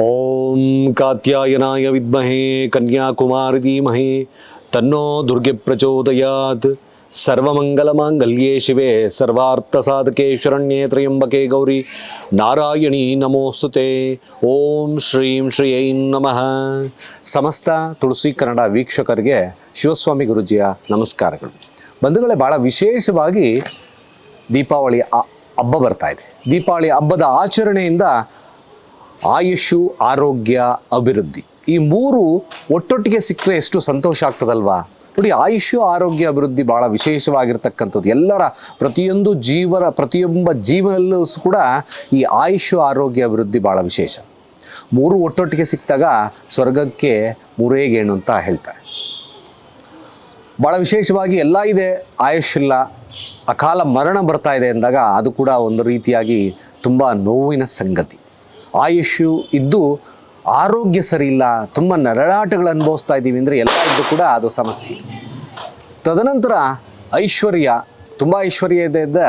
ಓಂ ಕಾತ್ಯಾಯನಾಯ ವಿದ್ಮಹೇ ಕನ್ಯಾಕುಮಾರಿ ಧೀಮಹಿ ತನ್ನೋ ದುರ್ಗೆ ಪ್ರಚೋದಯಾತ್. ಸರ್ವಮಂಗಲಮಾಂಗಲ್ಯೇ ಶಿವೆ. ಸರ್ವಾರ್ಥಸಾಧಕೆ ಶರಣ್ಯೇ ತ್ರಯಂಬಕೆ ಗೌರಿ. ನಾರಾಯಣಿ ನಮೋಸ್ತುತೆ. ಓಂ ಶ್ರೀಂ ಶ್ರೀಯೈ ನಮಃ. ಸಮಸ್ತ ತುಳಸಿ ಕನ್ನಡ ವೀಕ್ಷಕರಿಗೆ ಶಿವಸ್ವಾಮಿ ಗುರುಜಿಯ ನಮಸ್ಕಾರಗಳು. ಬಂಧುಗಳೇ ಭಾಳ ವಿಶೇಷವಾಗಿ ದೀಪಾವಳಿ ಹಬ್ಬ ಬರ್ತಾ ಇದೆ. ದೀಪಾವಳಿ ಹಬ್ಬದ ಆಚರಣೆಯಿಂದ ಆಯುಷು, ಆರೋಗ್ಯ, ಅಭಿವೃದ್ಧಿ. ಈ ಮೂರು ಒಟ್ಟೊಟ್ಟಿಗೆ ಸಿಕ್ಕರೆ ಎಷ್ಟು ಸಂತೋಷ ಆಗ್ತದಲ್ವಾ? ನೋಡಿ ಆಯುಷ್ಯ ಆರೋಗ್ಯ, ಅಭಿವೃದ್ಧಿ ಭಾಳ ವಿಶೇಷವಾಗಿರ್ತಕ್ಕಂಥದ್ದು. ಎಲ್ಲರ ಪ್ರತಿಯೊಂದು ಜೀವನ ಪ್ರತಿಯೊಬ್ಬ ಜೀವನಲ್ಲೂ ಕೂಡ ಈ ಆಯುಷ್ಯ ಆರೋಗ್ಯ, ಅಭಿವೃದ್ಧಿ ಭಾಳ ವಿಶೇಷ. ಮೂರು ಒಟ್ಟೊಟ್ಟಿಗೆ ಸಿಕ್ಕಿದಾಗ ಸ್ವರ್ಗಕ್ಕೆ ಮೂರೇ ಗೇಣು ಅಂತ ಹೇಳ್ತಾರೆ. ಭಾಳ ವಿಶೇಷವಾಗಿ ಎಲ್ಲ ಇದೆ, ಆಯುಷ್ ಇಲ್ಲ. ಅಕಾಲ ಮರಣ ಬರ್ತಾ ಇದೆ ಅಂದಾಗ ಅದು ಕೂಡ ಒಂದು ರೀತಿಯಾಗಿ ತುಂಬ ನೋವಿನ ಸಂಗತಿ. ಆಯುಷು ಇದ್ದು ಆರೋಗ್ಯ ಸರಿಯಿಲ್ಲ ತುಂಬ ನರಳಾಟಗಳು ಅನುಭವಿಸ್ತಾ ಇದ್ದೀವಿ ಅಂದರೆ ಎಲ್ಲ ಇದ್ದು ಕೂಡ ಅದು ಸಮಸ್ಯೆ. ತದನಂತರ ಐಶ್ವರ್ಯ, ತುಂಬ ಐಶ್ವರ್ಯ ಇದೆ ಇದ್ದ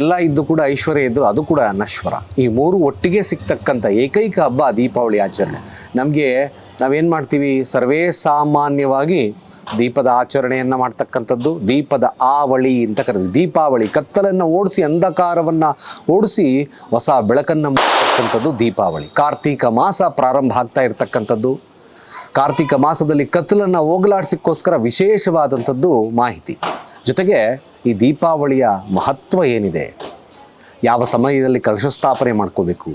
ಎಲ್ಲ ಇದ್ದು ಕೂಡ ಐಶ್ವರ್ಯ ಇದ್ದು ಅದು ಕೂಡ ನಶ್ವರ. ಈ ಮೂರು ಒಟ್ಟಿಗೆ ಸಿಗ್ತಕ್ಕಂಥ ಏಕೈಕ ಹಬ್ಬ ದೀಪಾವಳಿ ಆಚರಣೆ. ನಮಗೆ ನಾವೇನು ಮಾಡ್ತೀವಿ? ಸರ್ವೇ ಸಾಮಾನ್ಯವಾಗಿ ದೀಪದ ಆಚರಣೆಯನ್ನು ಮಾಡ್ತಕ್ಕಂಥದ್ದು, ದೀಪದ ಆವಳಿ ಅಂತ ಕರೆದು ದೀಪಾವಳಿ, ಕತ್ತಲನ್ನು ಓಡಿಸಿ, ಅಂಧಕಾರವನ್ನು ಓಡಿಸಿ ಹೊಸ ಬೆಳಕನ್ನು ಮಾಡ್ತಕ್ಕಂಥದ್ದು ದೀಪಾವಳಿ. ಕಾರ್ತೀಕ ಮಾಸ ಪ್ರಾರಂಭ ಆಗ್ತಾ ಇರತಕ್ಕಂಥದ್ದು. ಕಾರ್ತಿಕ ಮಾಸದಲ್ಲಿ ಕತ್ತಲನ್ನು ಹೋಗಲಾಡಿಸೋಕ್ಕೋಸ್ಕರ ವಿಶೇಷವಾದಂಥದ್ದು ಮಾಹಿತಿ. ಜೊತೆಗೆ ಈ ದೀಪಾವಳಿಯ ಮಹತ್ವ ಏನಿದೆ? ಯಾವ ಸಮಯದಲ್ಲಿ ಕಲಶಸ್ಥಾಪನೆ ಮಾಡ್ಕೋಬೇಕು?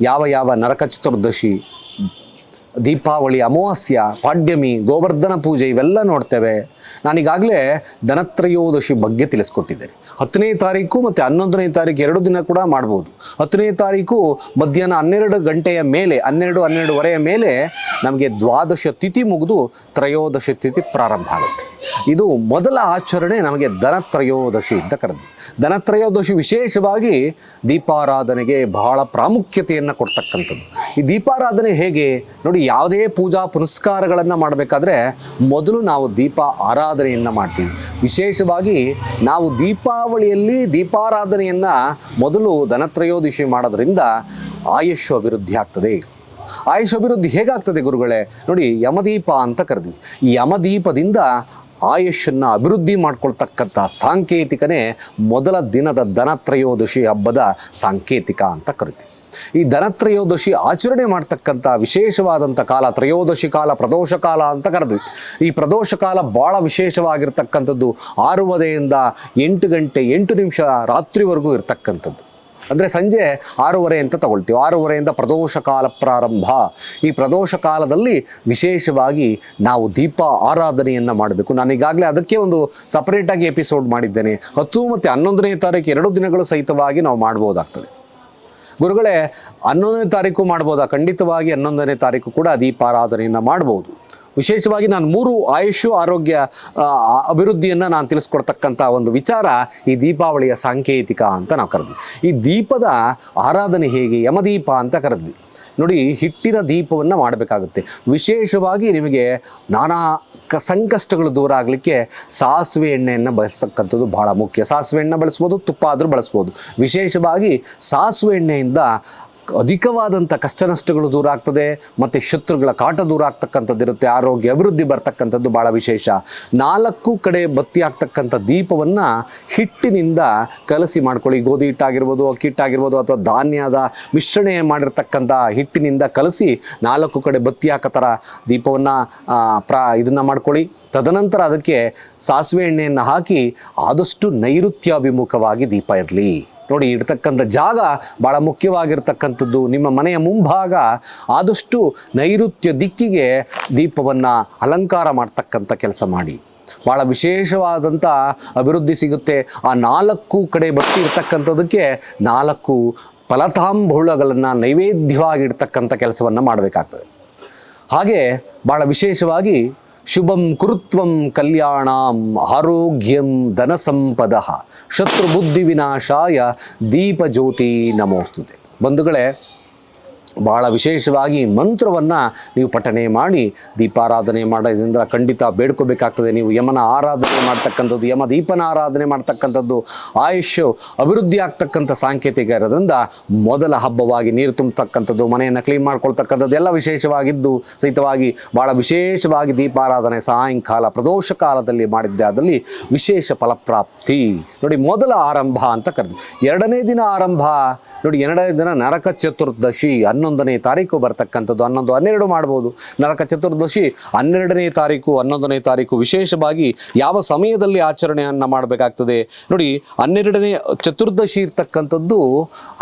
ಯಾವ ಯಾವ ನರಕ ಚತುರ್ದಶಿ ದೀಪಾವಳಿ, ಅಮಾವಾಸ್ಯ, ಪಾಡ್ಯಮಿ, ಗೋವರ್ಧನ ಪೂಜೆ ಇವೆಲ್ಲ ನೋಡ್ತೇವೆ. ನಾನೀಗಾಗಲೇ ಧನತ್ರಯೋದಶಿ ಬಗ್ಗೆ ತಿಳಿಸ್ಕೊಟ್ಟಿದ್ದೇನೆ. ಹತ್ತನೇ ತಾರೀಕು ಮತ್ತು ಹನ್ನೊಂದನೇ ತಾರೀಕು ಎರಡು ದಿನ ಕೂಡ ಮಾಡ್ಬೋದು. ಹತ್ತನೇ ತಾರೀಕು ಮಧ್ಯಾಹ್ನ ಹನ್ನೆರಡು ಗಂಟೆಯ ಮೇಲೆ, ಹನ್ನೆರಡು, ಹನ್ನೆರಡುವರೆಯ ಮೇಲೆ ನಮಗೆ ದ್ವಾದಶ ತಿಥಿ ಮುಗಿದು ತ್ರಯೋದಶ ತಿಥಿ ಪ್ರಾರಂಭ ಆಗುತ್ತೆ. ಇದು ಮೊದಲ ಆಚರಣೆ ನಮಗೆ ಧನತ್ರಯೋದಶಿ ಅಂತ ಕರೆದು. ಧನತ್ರಯೋದಶಿ ವಿಶೇಷವಾಗಿ ದೀಪಾರಾಧನೆಗೆ ಬಹಳ ಪ್ರಾಮುಖ್ಯತೆಯನ್ನು ಕೊಡ್ತಕ್ಕಂಥದ್ದು. ಈ ದೀಪಾರಾಧನೆ ಹೇಗೆ? ನೋಡಿ, ಯಾವುದೇ ಪೂಜಾ ಪುನಸ್ಕಾರಗಳನ್ನು ಮಾಡಬೇಕಾದ್ರೆ ಮೊದಲು ನಾವು ದೀಪ ಆರಾಧನೆಯನ್ನು ಮಾಡ್ತೀವಿ. ವಿಶೇಷವಾಗಿ ನಾವು ದೀಪಾವಳಿಯಲ್ಲಿ ದೀಪಾರಾಧನೆಯನ್ನು ಮೊದಲು ಧನತ್ರಯೋದಶಿ ಮಾಡೋದ್ರಿಂದ ಆಯುಷ್ ಅಭಿವೃದ್ಧಿ ಆಗ್ತದೆ. ಆಯುಷ್ ಅಭಿವೃದ್ಧಿ ಹೇಗಾಗ್ತದೆ ಗುರುಗಳೇ? ನೋಡಿ, ಯಮದೀಪ ಅಂತ ಕರೆದ್ವಿ. ಯಮದೀಪದಿಂದ ಆಯುಷನ್ನು ಅಭಿವೃದ್ಧಿ ಮಾಡ್ಕೊಳ್ತಕ್ಕಂಥ ಸಾಂಕೇತಿಕನೇ ಮೊದಲ ದಿನದ ಧನತ್ರಯೋದಶಿ ಹಬ್ಬದ ಸಾಂಕೇತಿಕ ಅಂತ ಕರಿತೀವಿ. ಈ ಧನತ್ರಯೋದಶಿ ಆಚರಣೆ ಮಾಡ್ತಕ್ಕಂಥ ವಿಶೇಷವಾದಂಥ ಕಾಲ, ತ್ರಯೋದಶಿ ಕಾಲ, ಪ್ರದೋಷ ಕಾಲ ಅಂತ ಕರೆದ್ವಿ. ಈ ಪ್ರದೋಷ ಕಾಲ ಭಾಳ ವಿಶೇಷವಾಗಿರ್ತಕ್ಕಂಥದ್ದು ಆರೂವರೆಯಿಂದ ಎಂಟು ಗಂಟೆ, ಎಂಟು ನಿಮಿಷ ರಾತ್ರಿವರೆಗೂ ಇರತಕ್ಕಂಥದ್ದು. ಅಂದರೆ ಸಂಜೆ ಆರೂವರೆ ಅಂತ ತಗೊಳ್ತೀವಿ. ಆರೂವರೆಯಿಂದ ಪ್ರದೋಷ ಕಾಲ ಪ್ರಾರಂಭ. ಈ ಪ್ರದೋಷ ಕಾಲದಲ್ಲಿ ವಿಶೇಷವಾಗಿ ನಾವು ದೀಪ ಆರಾಧನೆಯನ್ನು ಮಾಡಬೇಕು. ನಾನು ಈಗಾಗಲೇ ಅದಕ್ಕೆ ಒಂದು ಸಪರೇಟಾಗಿ ಎಪಿಸೋಡ್ ಮಾಡಿದ್ದೇನೆ. ಹತ್ತು ಮತ್ತು ಹನ್ನೊಂದನೇ ತಾರೀಕು ಎರಡು ದಿನಗಳು ಸಹಿತವಾಗಿ ನಾವು ಮಾಡ್ಬೋದಾಗ್ತದೆ. ಗುರುಗಳೇ, ಹನ್ನೊಂದನೇ ತಾರೀಕು ಮಾಡ್ಬೋದಾ? ಖಂಡಿತವಾಗಿ ಹನ್ನೊಂದನೇ ತಾರೀಕು ಕೂಡ ದೀಪಾರಾಧನೆಯನ್ನು ಮಾಡ್ಬೋದು. ವಿಶೇಷವಾಗಿ ನಾನು ಮೂರು ಆಯುಷು ಆರೋಗ್ಯ ಅಭಿವೃದ್ಧಿಯನ್ನು ನಾನು ತಿಳಿಸ್ಕೊಡ್ತಕ್ಕಂಥ ಒಂದು ವಿಚಾರ ಈ ದೀಪಾವಳಿಯ ಸಾಂಕೇತಿಕ ಅಂತ ನಾವು ಕರೆದ್ವಿ. ಈ ದೀಪದ ಆರಾಧನೆ ಹೇಗೆ? ಯಮದೀಪ ಅಂತ ಕರೆದ್ವಿ. ನೋಡಿ ಹಿಟ್ಟಿನ ದೀಪವನ್ನು ಮಾಡಬೇಕಾಗುತ್ತೆ. ವಿಶೇಷವಾಗಿ ನಿಮಗೆ ನಾನಾ ಕ ಸಂಕಷ್ಟಗಳು ದೂರ ಆಗಲಿಕ್ಕೆ ಸಾಸಿವೆ ಎಣ್ಣೆಯನ್ನು ಬಳಸ್ತಕ್ಕಂಥದ್ದು ಭಾಳ ಮುಖ್ಯ. ಸಾಸಿವೆ ಎಣ್ಣೆ ಬಳಸ್ಬೋದು, ತುಪ್ಪ ಆದರೂ ಬಳಸ್ಬೋದು. ವಿಶೇಷವಾಗಿ ಸಾಸಿವೆ ಎಣ್ಣೆಯಿಂದ ಅಧಿಕವಾದಂಥ ಕಷ್ಟ ನಷ್ಟಗಳು ದೂರ ಆಗ್ತದೆ, ಮತ್ತು ಶತ್ರುಗಳ ಕಾಟ ದೂರ ಆಗ್ತಕ್ಕಂಥದ್ದು ಇರುತ್ತೆ, ಆರೋಗ್ಯ ಅಭಿವೃದ್ಧಿ ಬರ್ತಕ್ಕಂಥದ್ದು ಭಾಳ ವಿಶೇಷ. ನಾಲ್ಕು ಕಡೆ ಬತ್ತಿ ಆಗ್ತಕ್ಕಂಥ ದೀಪವನ್ನು ಹಿಟ್ಟಿನಿಂದ ಕಲಸಿ ಮಾಡ್ಕೊಳ್ಳಿ. ಗೋಧಿ ಹಿಟ್ಟಾಗಿರ್ಬೋದು, ಅಕ್ಕಿ ಹಿಟ್ಟಾಗಿರ್ಬೋದು, ಅಥವಾ ಧಾನ್ಯದ ಮಿಶ್ರಣೆ ಮಾಡಿರ್ತಕ್ಕಂಥ ಹಿಟ್ಟಿನಿಂದ ಕಲಸಿ ನಾಲ್ಕು ಕಡೆ ಬತ್ತಿ ಹಾಕೋ ಥರ ದೀಪವನ್ನು ಪ್ರಾ, ಇದನ್ನು ಮಾಡ್ಕೊಳ್ಳಿ. ತದನಂತರ ಅದಕ್ಕೆ ಸಾಸಿವೆ ಎಣ್ಣೆಯನ್ನು ಹಾಕಿ ಆದಷ್ಟು ನೈಋತ್ಯಾಭಿಮುಖವಾಗಿ ದೀಪ ಇರಲಿ. ನೋಡಿ ಇಡ್ತಕ್ಕಂಥ ಜಾಗ ಭಾಳ ಮುಖ್ಯವಾಗಿರ್ತಕ್ಕಂಥದ್ದು. ನಿಮ್ಮ ಮನೆಯ ಮುಂಭಾಗ ಆದಷ್ಟು ನೈಋತ್ಯ ದಿಕ್ಕಿಗೆ ದೀಪವನ್ನು ಅಲಂಕಾರ ಮಾಡ್ತಕ್ಕಂಥ ಕೆಲಸ ಮಾಡಿ. ಭಾಳ ವಿಶೇಷವಾದಂಥ ಅಭಿವೃದ್ಧಿ ಸಿಗುತ್ತೆ. ಆ ನಾಲ್ಕು ಕಡೆ ಬಟ್ಟಿ ಇರ್ತಕ್ಕಂಥದ್ದಕ್ಕೆ ನಾಲ್ಕು ಫಲತಾಂಬುಳಗಳನ್ನು ನೈವೇದ್ಯವಾಗಿ ಇಡ್ತಕ್ಕಂಥ ಕೆಲಸವನ್ನು ಮಾಡಬೇಕಾಗ್ತದೆ. ಹಾಗೆ ಭಾಳ ವಿಶೇಷವಾಗಿ ಶುಭಂ ಕುರುತ್ವಂ ಕಲ್ಯಾಣಾಂ ಆರೋಗ್ಯಂ ಧನ ಸಂಪದ ಶತ್ರು ಬುದ್ಧಿ ವಿನಾಶಾಯ ದೀಪ ಜ್ಯೋತಿ ನಮೋಸ್ತುತೆ. ಬಂಧುಗಳೇ ಭಾಳ ವಿಶೇಷವಾಗಿ ಮಂತ್ರವನ್ನು ನೀವು ಪಠನೆ ಮಾಡಿ, ದೀಪಾರಾಧನೆ ಮಾಡೋದ್ರಿಂದ ಖಂಡಿತ ಬೇಡ್ಕೋಬೇಕಾಗ್ತದೆ. ನೀವು ಯಮನ ಆರಾಧನೆ ಮಾಡ್ತಕ್ಕಂಥದ್ದು ಯಮ ದೀಪನ ಆರಾಧನೆ ಮಾಡ್ತಕ್ಕಂಥದ್ದು, ಆಯುಷ್ಯು ಅಭಿವೃದ್ಧಿ ಆಗ್ತಕ್ಕಂಥ ಸಾಂಕೇತಿಕ ಇರೋದ್ರಿಂದ ಮೊದಲ ಹಬ್ಬವಾಗಿ ನೀರು ತುಂಬತಕ್ಕಂಥದ್ದು, ಮನೆಯನ್ನು ಕ್ಲೀನ್ ಮಾಡ್ಕೊಳ್ತಕ್ಕಂಥದ್ದು ಎಲ್ಲ ವಿಶೇಷವಾಗಿದ್ದು, ಸಹಿತವಾಗಿ ಭಾಳ ವಿಶೇಷವಾಗಿ ದೀಪಾರಾಧನೆ ಸಾಯಂಕಾಲ, ಪ್ರದೋಷ ಕಾಲದಲ್ಲಿ ಮಾಡಿದ್ದೆ ಅದರಲ್ಲಿ ವಿಶೇಷ ಫಲಪ್ರಾಪ್ತಿ. ನೋಡಿ, ಮೊದಲ ಆರಂಭ ಅಂತ ಕರೆದು ಎರಡನೇ ದಿನ ಆರಂಭ, ನೋಡಿ, ಎರಡನೇ ದಿನ ನರಕ ಚತುರ್ದಶಿ ಹನ್ನೊಂದನೇ ತಾರೀಕು ಬರ್ತಕ್ಕಂಥದ್ದು, ಹನ್ನೊಂದು, ಹನ್ನೆರಡು ಮಾಡ್ಬೋದು. ನರಕ ಚತುರ್ದಶಿ, ಹನ್ನೆರಡನೇ ತಾರೀಕು, ಹನ್ನೊಂದನೇ ತಾರೀಕು ವಿಶೇಷವಾಗಿ ಯಾವ ಸಮಯದಲ್ಲಿ ಆಚರಣೆಯನ್ನು ಮಾಡಬೇಕಾಗ್ತದೆ? ನೋಡಿ, ಹನ್ನೆರಡನೇ ಚತುರ್ದಶಿ ಇರ್ತಕ್ಕಂಥದ್ದು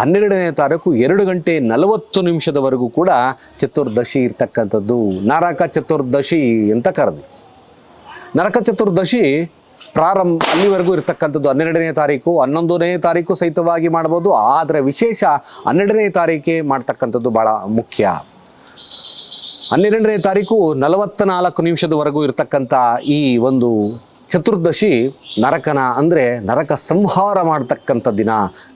ಹನ್ನೆರಡನೇ ತಾರೀಕು ಎರಡು ಗಂಟೆ ನಲವತ್ತು ನಿಮಿಷದವರೆಗೂ ಕೂಡ ಚತುರ್ದಶಿ ಇರ್ತಕ್ಕಂಥದ್ದು. ನರಕ ಚತುರ್ದಶಿ ಅಂತ ಕರೆದು ನರಕ ಚತುರ್ದಶಿ ಪ್ರಾರಂಭ ಅಲ್ಲಿವರೆಗೂ ಇರತಕ್ಕಂಥದ್ದು ಹನ್ನೆರಡನೇ ತಾರೀಕು, ಹನ್ನೊಂದನೇ ತಾರೀಕು ಸಹಿತವಾಗಿ ಮಾಡ್ಬೋದು. ಆದರೆ ವಿಶೇಷ ಹನ್ನೆರಡನೇ ತಾರೀಕೆ ಮಾಡ್ತಕ್ಕಂಥದ್ದು ಭಾಳ ಮುಖ್ಯ. ಹನ್ನೆರಡನೇ ತಾರೀಕು ನಲವತ್ತ ನಾಲ್ಕು ನಿಮಿಷದವರೆಗೂ ಇರತಕ್ಕಂಥ ಈ ಒಂದು ಚತುರ್ದಶಿ ನರಕನ ಅಂದರೆ ನರಕ ಸಂಹಾರ ಮಾಡ್ತಕ್ಕಂಥ ದಿನ.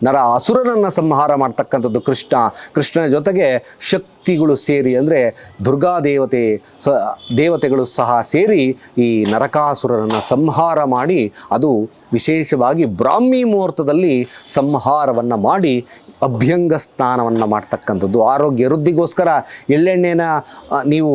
ನರ ಅಸುರನನ್ನು ಸಂಹಾರ ಮಾಡ್ತಕ್ಕಂಥದ್ದು ಕೃಷ್ಣ. ಕೃಷ್ಣನ ಜೊತೆಗೆ ಶಕ್ತಿಗಳು ಸೇರಿ ಅಂದರೆ ದುರ್ಗಾ ದೇವತೆ ಸ, ದೇವತೆಗಳು ಸಹ ಸೇರಿ ಈ ನರಕಾಸುರನನ್ನು ಸಂಹಾರ ಮಾಡಿ ಅದು ವಿಶೇಷವಾಗಿ ಬ್ರಾಹ್ಮಿ ಮುಹೂರ್ತದಲ್ಲಿ ಸಂಹಾರವನ್ನು ಮಾಡಿ ಅಭ್ಯಂಗ ಸ್ನಾನವನ್ನು ಮಾಡ್ತಕ್ಕಂಥದ್ದು. ಆರೋಗ್ಯ ವೃದ್ಧಿಗೋಸ್ಕರ ಎಳ್ಳೆಣ್ಣೆನ ನೀವು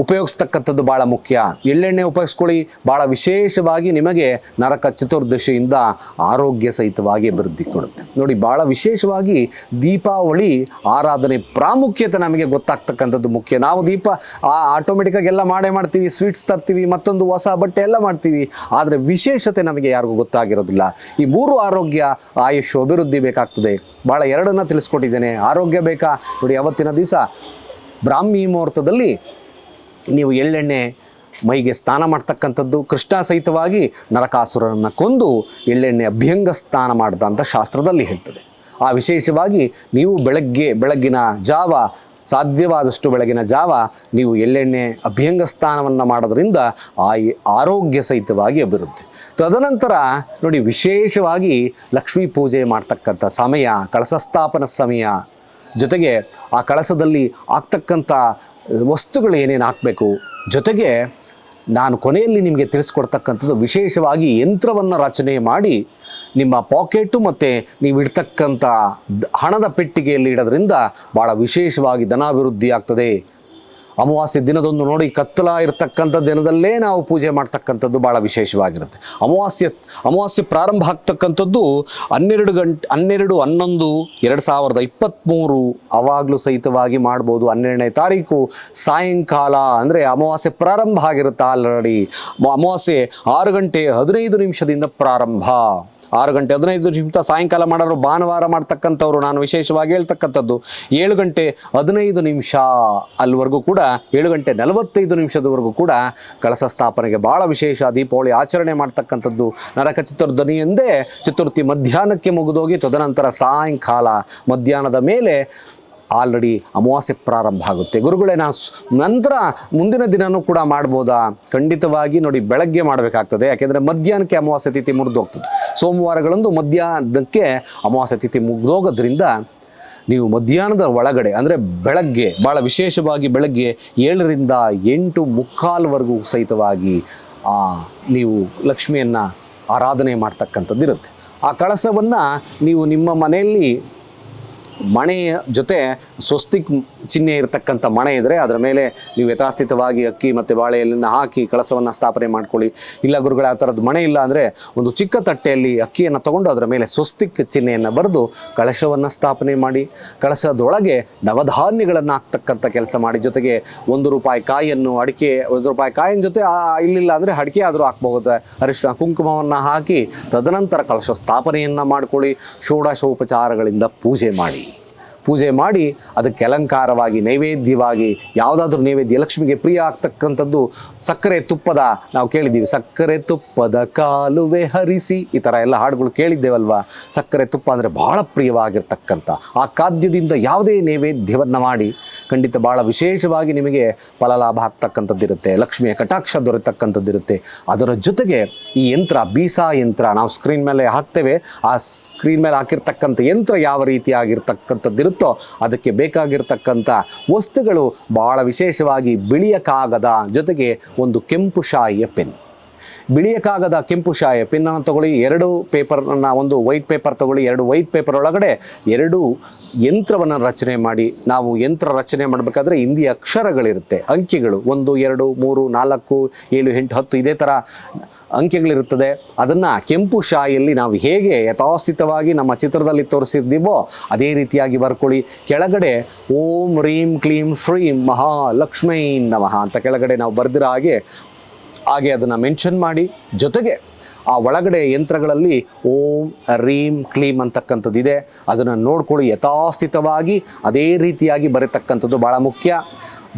ಉಪಯೋಗಿಸ್ತಕ್ಕಂಥದ್ದು ಭಾಳ ಮುಖ್ಯ. ಎಳ್ಳೆಣ್ಣೆ ಉಪಯೋಗಿಸ್ಕೊಳ್ಳಿ. ಭಾಳ ವಿಶೇಷವಾಗಿ ನಿಮಗೆ ನರಕ ಚತುರ್ದಶಿಯಿಂದ ಆರೋಗ್ಯ ಸಹಿತವಾಗಿ ಅಭಿವೃದ್ಧಿ ಕೊಡುತ್ತೆ. ನೋಡಿ, ಭಾಳ ವಿಶೇಷವಾಗಿ ದೀಪಾವಳಿ ಆರಾಧನೆ ಪ್ರಾಮುಖ್ಯತೆ ನಮಗೆ ಗೊತ್ತಾಗ್ತಕ್ಕಂಥದ್ದು ಮುಖ್ಯ. ನಾವು ದೀಪ ಆಟೋಮೆಟಿಕ್ಕಾಗಿ ಎಲ್ಲ ಮಾಡೇ ಮಾಡ್ತೀವಿ ಸ್ವೀಟ್ಸ್ ತರ್ತೀವಿ, ಮತ್ತೊಂದು ಹೊಸ ಬಟ್ಟೆ ಎಲ್ಲ ಮಾಡ್ತೀವಿ. ಆದರೆ ವಿಶೇಷತೆ ನಮಗೆ ಯಾರಿಗೂ ಗೊತ್ತಾಗಿರೋದಿಲ್ಲ. ಈ ಮೂರು ಆರೋಗ್ಯ ಆಯುಷ್ ಅಭಿವೃದ್ಧಿ ಬೇಕಾಗ್ತದೆ. ಭಾಳ ಎರಡನ್ನ ತಿಳಿಸ್ಕೊಟ್ಟಿದ್ದೇನೆ. ಆರೋಗ್ಯ ಬೇಕಾ? ನೋಡಿ, ಅವತ್ತಿನ ದಿವಸ ಬ್ರಾಹ್ಮಿ ಮುಹೂರ್ತದಲ್ಲಿ ನೀವು ಎಳ್ಳೆಣ್ಣೆ ಮೈಗೆ ಸ್ನಾನ ಮಾಡ್ತಕ್ಕಂಥದ್ದು ಕೃಷ್ಣ ಸಹಿತವಾಗಿ ನರಕಾಸುರನನ್ನು ಕೊಂದು ಎಳ್ಳೆಣ್ಣೆ ಅಭ್ಯಂಗ ಸ್ನಾನ ಮಾಡ್ದ ಅಂತ ಶಾಸ್ತ್ರದಲ್ಲಿ ಹೇಳ್ತದೆ. ಆ ವಿಶೇಷವಾಗಿ ನೀವು ಬೆಳಗ್ಗೆ, ಬೆಳಗ್ಗಿನ ಜಾವ, ಸಾಧ್ಯವಾದಷ್ಟು ಬೆಳಗಿನ ಜಾವ ನೀವು ಎಳ್ಳೆಣ್ಣೆ ಅಭ್ಯಂಗ ಸ್ನಾನವನ್ನು ಮಾಡೋದ್ರಿಂದ ಆ ಆರೋಗ್ಯ ಸಹಿತವಾಗಿ ಅಭಿವೃದ್ಧಿ. ತದನಂತರ ನೋಡಿ ವಿಶೇಷವಾಗಿ ಲಕ್ಷ್ಮೀ ಪೂಜೆ ಮಾಡ್ತಕ್ಕಂಥ ಸಮಯ, ಕಳಸ ಸ್ಥಾಪನ ಸಮಯ ಜೊತೆಗೆ ಆ ಕಳಸದಲ್ಲಿ ಆಗ್ತಕ್ಕಂಥ ವಸ್ತುಗಳು ಏನೇನು ಹಾಕಬೇಕು? ಜೊತೆಗೆ ನಾನು ಕೊನೆಯಲ್ಲಿ ನಿಮಗೆ ತಿಳಿಸ್ಕೊಡ್ತಕ್ಕಂಥದ್ದು ವಿಶೇಷವಾಗಿ ಯಂತ್ರವನ್ನು ರಚನೆ ಮಾಡಿ ನಿಮ್ಮ ಪಾಕೆಟು ಮತ್ತು ನೀವು ಇಡ್ತಕ್ಕಂಥ ಹಣದ ಪೆಟ್ಟಿಗೆಯಲ್ಲಿ ಇಡೋದ್ರಿಂದ ಭಾಳ ವಿಶೇಷವಾಗಿ ಧನಾಭಿವೃದ್ಧಿ ಆಗ್ತದೆ. ಅಮಾವಾಸ್ಯೆ ದಿನದೊಂದು ನೋಡಿ ಕತ್ತಲ ಇರತಕ್ಕಂಥ ದಿನದಲ್ಲೇ ನಾವು ಪೂಜೆ ಮಾಡ್ತಕ್ಕಂಥದ್ದು ಭಾಳ ವಿಶೇಷವಾಗಿರುತ್ತೆ. ಅಮಾವಾಸ್ಯ, ಅಮಾವಾಸ್ಯೆ ಪ್ರಾರಂಭ ಆಗ್ತಕ್ಕಂಥದ್ದು ಹನ್ನೆರಡು ಗಂಟೆ, ಹನ್ನೆರಡು, ಹನ್ನೊಂದು, ಎರಡು ಸಾವಿರದ ಇಪ್ಪತ್ತ್ಮೂರು ಅವಾಗಲೂ ಸಹಿತವಾಗಿ ಮಾಡ್ಬೋದು. ಹನ್ನೆರಡನೇ ತಾರೀಕು ಸಾಯಂಕಾಲ ಅಂದರೆ ಅಮಾವಾಸ್ಯೆ ಪ್ರಾರಂಭ ಆಗಿರುತ್ತೆ ಆಲ್ರೆಡಿ ಅಮಾವಾಸ್ಯೆ ಆರು ಗಂಟೆ ಹದಿನೈದು ನಿಮಿಷದಿಂದ ಪ್ರಾರಂಭ. ಆರು ಗಂಟೆ ಹದಿನೈದು ನಿಮಿಷ ಸಾಯಂಕಾಲ ಮಾಡೋರು ಭಾನುವಾರ ಮಾಡ್ತಕ್ಕಂಥವ್ರು. ನಾನು ವಿಶೇಷವಾಗಿ ಹೇಳ್ತಕ್ಕಂಥದ್ದು, ಏಳು ಗಂಟೆ ಹದಿನೈದು ನಿಮಿಷ ಅಲ್ಲಿವರೆಗೂ ಕೂಡ, ಏಳು ಗಂಟೆ ನಲವತ್ತೈದು ನಿಮಿಷದವರೆಗೂ ಕೂಡ ಕಳಸ ಸ್ಥಾಪನೆಗೆ ಭಾಳ ವಿಶೇಷ ದೀಪಾವಳಿ ಆಚರಣೆ ಮಾಡ್ತಕ್ಕಂಥದ್ದು. ನರಕ ಚತುರ್ಧನಿ ಎಂದೇ ಚತುರ್ಥಿ ಮಧ್ಯಾಹ್ನಕ್ಕೆ ಮುಗಿದೋಗಿ, ತದನಂತರ ಸಾಯಂಕಾಲ ಮಧ್ಯಾಹ್ನದ ಮೇಲೆ ಆಲ್ರೆಡಿ ಅಮಾವಾಸ್ಯೆ ಪ್ರಾರಂಭ ಆಗುತ್ತೆ. ಗುರುಗಳೇ ನಾನು ನಂತರ ಮುಂದಿನ ದಿನನೂ ಕೂಡ ಮಾಡ್ಬೋದಾ? ಖಂಡಿತವಾಗಿ ನೋಡಿ, ಬೆಳಗ್ಗೆ ಮಾಡಬೇಕಾಗ್ತದೆ. ಯಾಕೆಂದರೆ ಮಧ್ಯಾಹ್ನಕ್ಕೆ ಅಮಾವಾಸ್ಯೆ ತಿಥಿ ಮುರಿದು ಹೋಗ್ತದೆ. ಸೋಮವಾರಗಳಂದು ಮಧ್ಯಾಹ್ನಕ್ಕೆ ಅಮಾವಾಸ್ಯೆ ತಿಥಿ ಮುಗಿದೋಗೋದ್ರಿಂದ ನೀವು ಮಧ್ಯಾಹ್ನದ ಒಳಗಡೆ, ಅಂದರೆ ಬೆಳಗ್ಗೆ ಭಾಳ ವಿಶೇಷವಾಗಿ ಬೆಳಗ್ಗೆ ಏಳರಿಂದ ಎಂಟು ಮುಕ್ಕಾಲ್ವರೆಗೂ ಸಹಿತವಾಗಿ ನೀವು ಲಕ್ಷ್ಮಿಯನ್ನು ಆರಾಧನೆ ಮಾಡ್ತಕ್ಕಂಥದ್ದು ಇರುತ್ತೆ ಆ ಕಳಸವನ್ನು ನೀವು ನಿಮ್ಮ ಮನೆಯಲ್ಲಿ ಮಣೆಯ ಜೊತೆ ಸ್ವಸ್ತಿಕ್ ಚಿಹ್ನೆ ಇರತಕ್ಕಂಥ ಮಣೆ ಇದ್ದರೆ ಅದರ ಮೇಲೆ ನೀವು ಯಥಾಸ್ಥಿತವಾಗಿ ಅಕ್ಕಿ ಮತ್ತು ಬಾಳೆ ಎಲೆಯನ್ನು ಹಾಕಿ ಕಳಸವನ್ನು ಸ್ಥಾಪನೆ ಮಾಡ್ಕೊಳ್ಳಿ. ಇಲ್ಲ ಗುರುಗಳ, ಆ ಥರದ್ದು ಮಣೆ ಇಲ್ಲ ಅಂದರೆ ಒಂದು ಚಿಕ್ಕ ತಟ್ಟೆಯಲ್ಲಿ ಅಕ್ಕಿಯನ್ನು ತಗೊಂಡು ಅದರ ಮೇಲೆ ಸ್ವಸ್ತಿಕ್ ಚಿಹ್ನೆಯನ್ನು ಬರೆದು ಕಳಶವನ್ನು ಸ್ಥಾಪನೆ ಮಾಡಿ, ಕಳಶದೊಳಗೆ ನವಧಾನ್ಯಗಳನ್ನು ಹಾಕ್ತಕ್ಕಂಥ ಕೆಲಸ ಮಾಡಿ. ಜೊತೆಗೆ ಒಂದು ರೂಪಾಯಿ ಕಾಯಿಯನ್ನು ಅಡಿಕೆ, ಒಂದು ರೂಪಾಯಿ ಕಾಯಿನ ಜೊತೆ ಇಲ್ಲಿಲ್ಲ ಅಂದರೆ ಅಡಿಕೆ ಆದರೂ ಹಾಕ್ಬಹುದು. ಅರಿಶಿನ ಕುಂಕುಮವನ್ನು ಹಾಕಿ ತದನಂತರ ಕಳಶ ಸ್ಥಾಪನೆಯನ್ನು ಮಾಡಿಕೊಳ್ಳಿ. ಷೋಡಶೋಪಚಾರಗಳಿಂದ ಪೂಜೆ ಮಾಡಿ. ಪೂಜೆ ಮಾಡಿ ಅದಕ್ಕೆ ಅಲಂಕಾರವಾಗಿ, ನೈವೇದ್ಯವಾಗಿ, ಯಾವುದಾದ್ರೂ ನೈವೇದ್ಯ. ಲಕ್ಷ್ಮಿಗೆ ಪ್ರಿಯ ಆಗ್ತಕ್ಕಂಥದ್ದು ಸಕ್ಕರೆ ತುಪ್ಪದ ನಾವು ಕೇಳಿದ್ದೀವಿ. ಸಕ್ಕರೆ ತುಪ್ಪದ ಕಾಲುವೆ ಹರಿಸಿ, ಈ ಥರ ಎಲ್ಲ ಹಾಡುಗಳು ಕೇಳಿದ್ದೇವಲ್ವಾ? ಸಕ್ಕರೆ ತುಪ್ಪ ಅಂದರೆ ಬಹಳ ಪ್ರಿಯವಾಗಿರ್ತಕ್ಕಂಥ. ಆ ಖಾದ್ಯದಿಂದ ಯಾವುದೇ ನೈವೇದ್ಯವನ್ನು ಮಾಡಿ, ಖಂಡಿತ ಭಾಳ ವಿಶೇಷವಾಗಿ ನಿಮಗೆ ಫಲಲಾಭ ಆಗ್ತಕ್ಕಂಥದ್ದಿರುತ್ತೆ. ಲಕ್ಷ್ಮಿಯ ಕಟಾಕ್ಷ ದೊರೆತಕ್ಕಂಥದ್ದಿರುತ್ತೆ. ಅದರ ಜೊತೆಗೆ ಈ ಯಂತ್ರ, ಬೀಸಾ ಯಂತ್ರ, ನಾವು ಸ್ಕ್ರೀನ್ ಮೇಲೆ ಹಾಕ್ತೇವೆ. ಆ ಸ್ಕ್ರೀನ್ ಮೇಲೆ ಹಾಕಿರ್ತಕ್ಕಂಥ ಯಂತ್ರ ಯಾವ ರೀತಿಯಾಗಿರ್ತಕ್ಕಂಥದ್ದಿರುತ್ತೆ ಅದಕ್ಕೆ ಬೇಕಾಗಿರ್ತಕ್ಕಂಥ ವಸ್ತುಗಳು ಭಾಳ ವಿಶೇಷವಾಗಿ ಬಿಳಿಯ ಕಾಗದ ಜೊತೆಗೆ ಒಂದು ಕೆಂಪು ಶಾಯಿಯ ಪೆನ್. ಬಿಳಿಯ ಕಾಗದ ಕೆಂಪು ಶಾಯೆ. ಪಿನ್ನನ್ನು ತಗೊಳ್ಳಿ, ಎರಡು ಪೇಪರ್ನ ಒಂದು ವೈಟ್ ಪೇಪರ್ ತಗೊಳ್ಳಿ, ಎರಡು ವೈಟ್ ಪೇಪರ್ ಒಳಗಡೆ ಎರಡು ಯಂತ್ರವನ್ನು ರಚನೆ ಮಾಡಿ. ನಾವು ಯಂತ್ರ ರಚನೆ ಮಾಡಬೇಕಾದ್ರೆ ಹಿಂದಿ ಅಕ್ಷರಗಳಿರುತ್ತೆ. ಅಂಕಿಗಳು ಒಂದು, ಎರಡು, ಮೂರು, ನಾಲ್ಕು, ಏಳು, ಎಂಟು, ಹತ್ತು ಇದೇ ಥರ ಅಂಕೆಗಳಿರುತ್ತದೆ. ಅದನ್ನು ಕೆಂಪು ಶಾಯಿಯಲ್ಲಿ ನಾವು ಹೇಗೆ ಯಥಾಸ್ಥಿತವಾಗಿ ನಮ್ಮ ಚಿತ್ರದಲ್ಲಿ ತೋರಿಸಿದ್ದೀವೋ ಅದೇ ರೀತಿಯಾಗಿ ಬರ್ಕೊಳ್ಳಿ. ಕೆಳಗಡೆ ಓಂ, ರೀಂ, ಕ್ಲೀಂ, ಶ್ರೀಂ, ಮಹಾಲಕ್ಷ್ಮೀ ನಮಃ ಅಂತ ಕೆಳಗಡೆ ನಾವು ಬರೆದಿರೋ ಹಾಗೆ ಹಾಗೆ ಅದನ್ನು ಮೆನ್ಷನ್ ಮಾಡಿ, ಜೊತೆಗೆ ಆ ಒಳಗಡೆ ಯಂತ್ರಗಳಲ್ಲಿ ಓಂ ರೀಂ ಕ್ಲೀಮ್ ಅಂತಕ್ಕಂಥದ್ದು ಇದೆ. ಅದನ್ನು ನೋಡ್ಕೊಳ್ಳಿ, ಯಥಾಸ್ಥಿತವಾಗಿ ಅದೇ ರೀತಿಯಾಗಿ ಬರೀತಕ್ಕಂಥದ್ದು ಭಾಳ ಮುಖ್ಯ.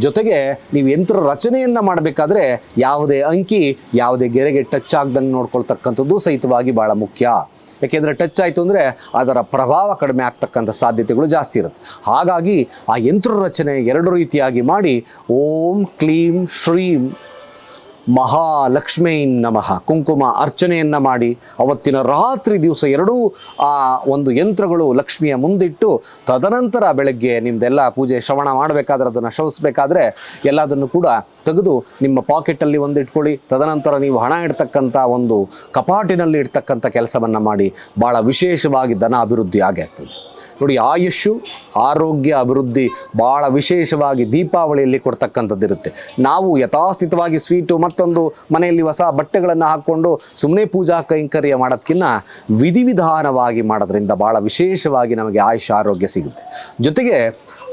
ಜೊತೆಗೆ ನೀವು ಯಂತ್ರ ರಚನೆಯನ್ನು ಮಾಡಬೇಕಾದ್ರೆ ಯಾವುದೇ ಅಂಕಿ, ಯಾವುದೇ ಗೆರೆಗೆ ಟಚ್ ಆಗ್ದಂಗೆ ನೋಡ್ಕೊಳ್ತಕ್ಕಂಥದ್ದು ಸಹಿತವಾಗಿ ಭಾಳ ಮುಖ್ಯ. ಯಾಕೆಂದರೆ ಟಚ್ ಆಯಿತು ಅಂದರೆ ಅದರ ಪ್ರಭಾವ ಕಡಿಮೆ ಆಗ್ತಕ್ಕಂಥ ಸಾಧ್ಯತೆಗಳು ಜಾಸ್ತಿ ಇರುತ್ತೆ. ಹಾಗಾಗಿ ಆ ಯಂತ್ರ ರಚನೆ ಎರಡು ರೀತಿಯಾಗಿ ಮಾಡಿ, ಓಂ, ಕ್ಲೀಂ, ಶ್ರೀಂ ಮಹಾಲಕ್ಷ್ಮೀ ನಮಃ. ಕುಂಕುಮ ಅರ್ಚನೆಯನ್ನು ಮಾಡಿ ಅವತ್ತಿನ ರಾತ್ರಿ ದಿವಸ ಎರಡೂ ಆ ಒಂದು ಯಂತ್ರಗಳು ಲಕ್ಷ್ಮಿಯ ಮುಂದಿಟ್ಟು ತದನಂತರ ಬೆಳಗ್ಗೆ ನಿಮ್ಮದೆಲ್ಲ ಪೂಜೆ ಶ್ರವಣ ಮಾಡಬೇಕಾದ್ರೆ ಅದನ್ನು ಶ್ರವಿಸಬೇಕಾದ್ರೆ ಎಲ್ಲದನ್ನು ಕೂಡ ತೆಗೆದು ನಿಮ್ಮ ಪಾಕೆಟಲ್ಲಿ ಒಂದು ಇಟ್ಕೊಳ್ಳಿ ತದನಂತರ ನೀವು ಹಣ ಇಡ್ತಕ್ಕಂಥ ಒಂದು ಕಪಾಟಿನಲ್ಲಿ ಇಡ್ತಕ್ಕಂಥ ಕೆಲಸವನ್ನು ಮಾಡಿ. ಭಾಳ ವಿಶೇಷವಾಗಿ ಧನ ಅಭಿವೃದ್ಧಿ ಆಗಿ ಆಗ್ತದೆ. ನೋಡಿ ಆಯುಷು ಆರೋಗ್ಯ ಅಭಿವೃದ್ಧಿ ಭಾಳ ವಿಶೇಷವಾಗಿ ದೀಪಾವಳಿಯಲ್ಲಿ ಕೊಡ್ತಕ್ಕಂಥದ್ದಿರುತ್ತೆ. ನಾವು ಯಥಾಸ್ಥಿತವಾಗಿ ಸ್ವೀಟು ಮತ್ತೊಂದು ಮನೆಯಲ್ಲಿ ಹೊಸ ಬಟ್ಟೆಗಳನ್ನು ಹಾಕ್ಕೊಂಡು ಸುಮ್ಮನೆ ಪೂಜಾ ಕೈಂಕರ್ಯ ಮಾಡೋದಕ್ಕಿಂತ ವಿಧಿವಿಧಾನವಾಗಿ ಮಾಡೋದ್ರಿಂದ ಭಾಳ ವಿಶೇಷವಾಗಿ ನಮಗೆ ಆಯುಷ್ ಆರೋಗ್ಯ ಸಿಗುತ್ತೆ. ಜೊತೆಗೆ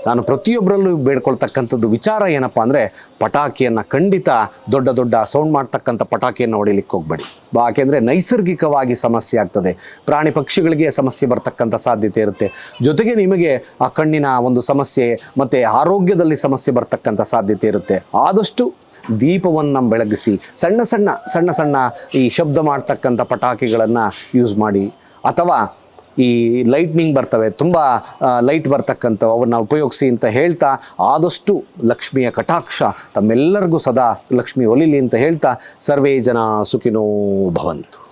ನಾನು ಪ್ರತಿಯೊಬ್ಬರಲ್ಲೂ ಬೇಡ್ಕೊಳ್ತಕ್ಕಂಥದ್ದು ವಿಚಾರ ಏನಪ್ಪ ಅಂದರೆ ಪಟಾಕಿಯನ್ನು ಖಂಡಿತ ದೊಡ್ಡ ದೊಡ್ಡ ಸೌಂಡ್ ಮಾಡ್ತಕ್ಕಂಥ ಪಟಾಕಿಯನ್ನು ಹೊಡಿಲಿಕ್ಕೆ ಹೋಗಬೇಡಿ. ಯಾಕೆಂದರೆ ನೈಸರ್ಗಿಕವಾಗಿ ಸಮಸ್ಯೆ ಆಗ್ತದೆ. ಪ್ರಾಣಿ ಪಕ್ಷಿಗಳಿಗೆ ಸಮಸ್ಯೆ ಬರ್ತಕ್ಕಂಥ ಸಾಧ್ಯತೆ ಇರುತ್ತೆ. ಜೊತೆಗೆ ನಿಮಗೆ ಆ ಕಣ್ಣಿನ ಒಂದು ಸಮಸ್ಯೆ ಮತ್ತು ಆರೋಗ್ಯದಲ್ಲಿ ಸಮಸ್ಯೆ ಬರ್ತಕ್ಕಂಥ ಸಾಧ್ಯತೆ ಇರುತ್ತೆ. ಆದಷ್ಟು ದೀಪವನ್ನು ಬೆಳಗಿಸಿ, ಸಣ್ಣ ಸಣ್ಣ ಸಣ್ಣ ಸಣ್ಣ ಈ ಶಬ್ದ ಮಾಡ್ತಕ್ಕಂಥ ಪಟಾಕಿಗಳನ್ನು ಯೂಸ್ ಮಾಡಿ. ಅಥವಾ ಈ ಲೈಟ್ನಿಂಗ್ ಬರ್ತವೆ, ತುಂಬ ಲೈಟ್ ಬರ್ತಕ್ಕಂಥವು, ಅವನ್ನ ಉಪಯೋಗಿಸಿ ಅಂತ ಹೇಳ್ತಾ, ಆದಷ್ಟು ಲಕ್ಷ್ಮಿಯ ಕಟಾಕ್ಷ ತಮ್ಮೆಲ್ಲರಿಗೂ ಸದಾ ಲಕ್ಷ್ಮಿ ಒಲಿಲಿ ಅಂತ ಹೇಳ್ತಾ, ಸರ್ವೇ ಜನ ಸುಖಿನೋ ಭವಂತು.